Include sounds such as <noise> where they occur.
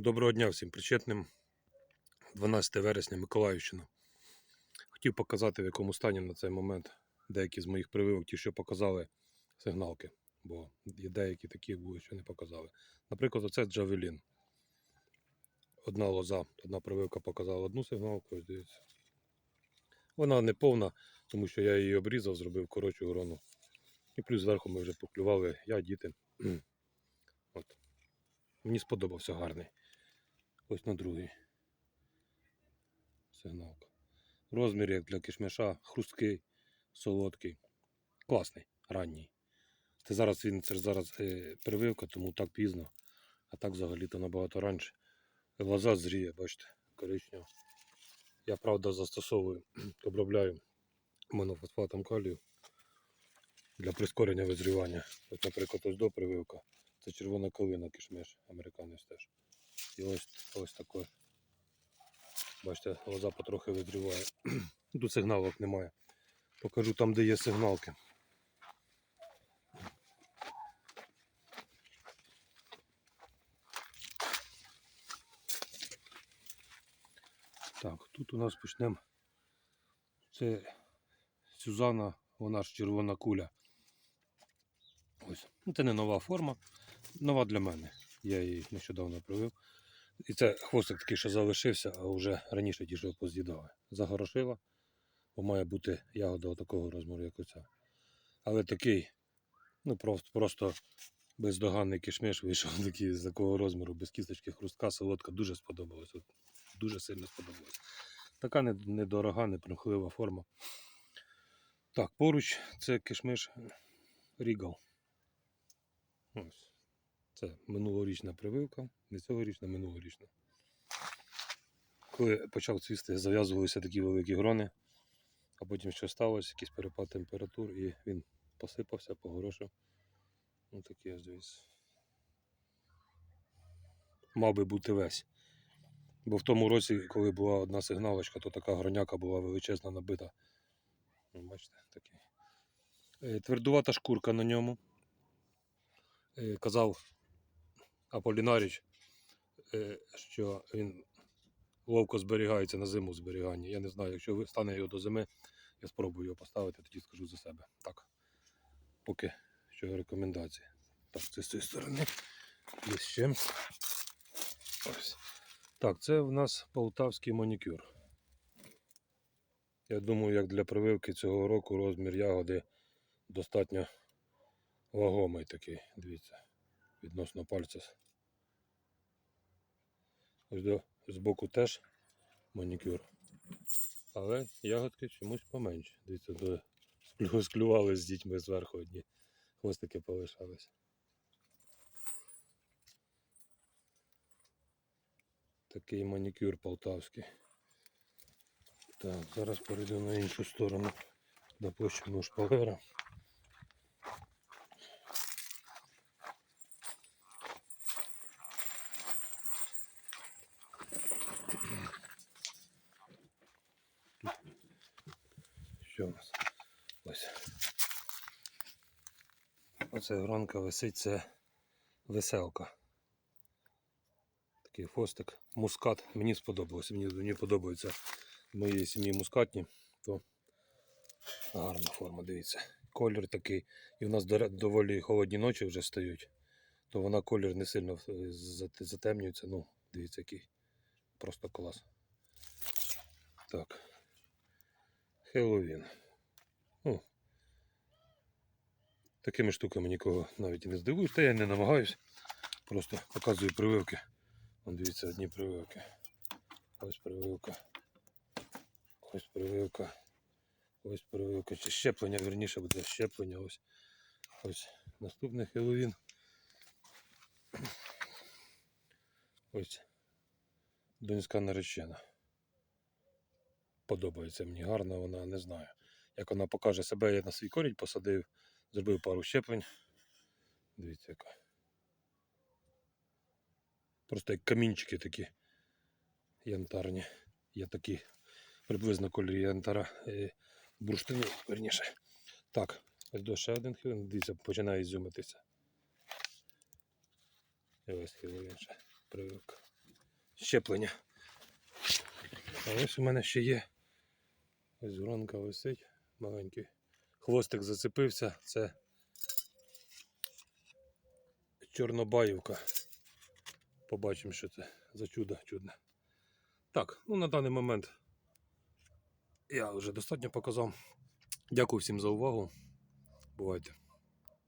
Доброго дня всім причетним. 12 вересня Миколаївщина. Хотів показати, в якому стані на цей момент деякі з моїх прививок, ті, що показали сигналки, бо є деякі такі були, що не показали. Наприклад, оце Джавелін. Одна лоза, одна прививка показала одну сигналку, дивіться. Вона не повна, тому що я її обрізав, зробив коротшу грону. І плюс зверху ми вже поклювали, я, діти. <clears throat> От. Мені сподобався гарний. Ось на другий. Сигналка. Розмір як для кишмиша, хрусткий, солодкий. Класний, ранній. Це зараз він це зараз е, прививка, тому так пізно. А так взагалі-то набагато раніше. Лоза зріє, бачите, коричнева. Я правда застосовую, <clears throat> обробляю монофосфатом калію для прискорення визрівання. От, наприклад, ось до прививка. Це червона калина кишмиш, американець теж. І ось ось таке. Бачите, лоза потрохи визріває. <clears throat> Тут сигналок немає. Покажу там, де є сигналки. Так, тут у нас почнемо. Це Сюзанна, вона ж червона куля. Ось. Ну, Це не нова форма, нова для мене. Я її нещодавно привив. І це хвостик такий, що залишився, а вже раніше ті, що поз'їдали. Загорошила, бо має бути ягода такого розміру, як оця. Але такий, ну просто, просто бездоганний кишмиш вийшов <laughs> такий з такого розміру, без кісточки хрустка, солодка, дуже сподобалось. От, дуже сильно сподобалось. Така недорога, непримхлива форма. Так, поруч це кишмиш Рігал. Ось. Це минулорічна прививка, не цьогорічна, минулорічна. Коли почав цвісти, зав'язувалися такі великі грони, а потім що сталося, якийсь перепад температур, і він посипався, погорошив. Ось такий ось дивіться. Мав би бути весь. Бо в тому році, коли була одна сигналочка, то така гроняка була величезна набита. Ну, Бачите, такий. Е, Твердувата шкурка на ньому. Е, Казав Аполінаріч, е, що він ловко зберігається на зиму зберігання. Я не знаю, якщо стане його до зими, я спробую його поставити, тоді скажу за себе. Так. Поки що рекомендації. Так, це з цієї сторони. Є ще. Ось. Так, це в нас полтавський манікюр. Я думаю, як для прививки цього року розмір ягоди достатньо вагомий такий. Дивіться, відносно пальця. Ось до, збоку теж манікюр. Але ягодки чомусь поменше. Дивіться, до, склю- склювали з дітьми зверху одні. Хвостики полишались. Такий манікюр полтавський. Так, зараз перейду на іншу сторону до площину шпалера. Що у нас? Ось. Оце гронка висить, це веселка. Такий хвостик. Мускат. Мені сподобалося. Мені, мені подобаються в моїй сім'ї мускатні, то гарна форма, дивіться. Колір такий. І в нас доволі холодні ночі вже стають, то вона колір не сильно е, затемнюється. Ну, дивіться, який. Просто клас. Так. Хеллоуін. Ну, такими штуками нікого навіть і не здивуєш, та я не намагаюсь. Просто показую прививки. Вон дивіться, одні прививки. Ось прививка. Ось прививка. Ось прививка. Чи щеплення, верніше буде щеплення. Ось. Ось наступний Хеллоуін. Ось доньська наречена. Подобається мені гарно, вона не знаю. Як вона покаже себе, я на свій корінь посадив, зробив пару щеплень. Дивіться, яка. Просто як камінчики такі янтарні. Є такі приблизно кольорі янтара е, бурштину, верніше. Так, ось до ще один хвилин. Дивіться, починає зюмитися. І ось хвилин ще прививка. щеплення. А ось у мене ще є. Ось гронка висить, маленький. Хвостик зацепився. Це Чорнобаївка. Побачимо, що це за чудо чудне. Так, ну на даний момент я вже достатньо показав. Дякую всім за увагу. Бувайте.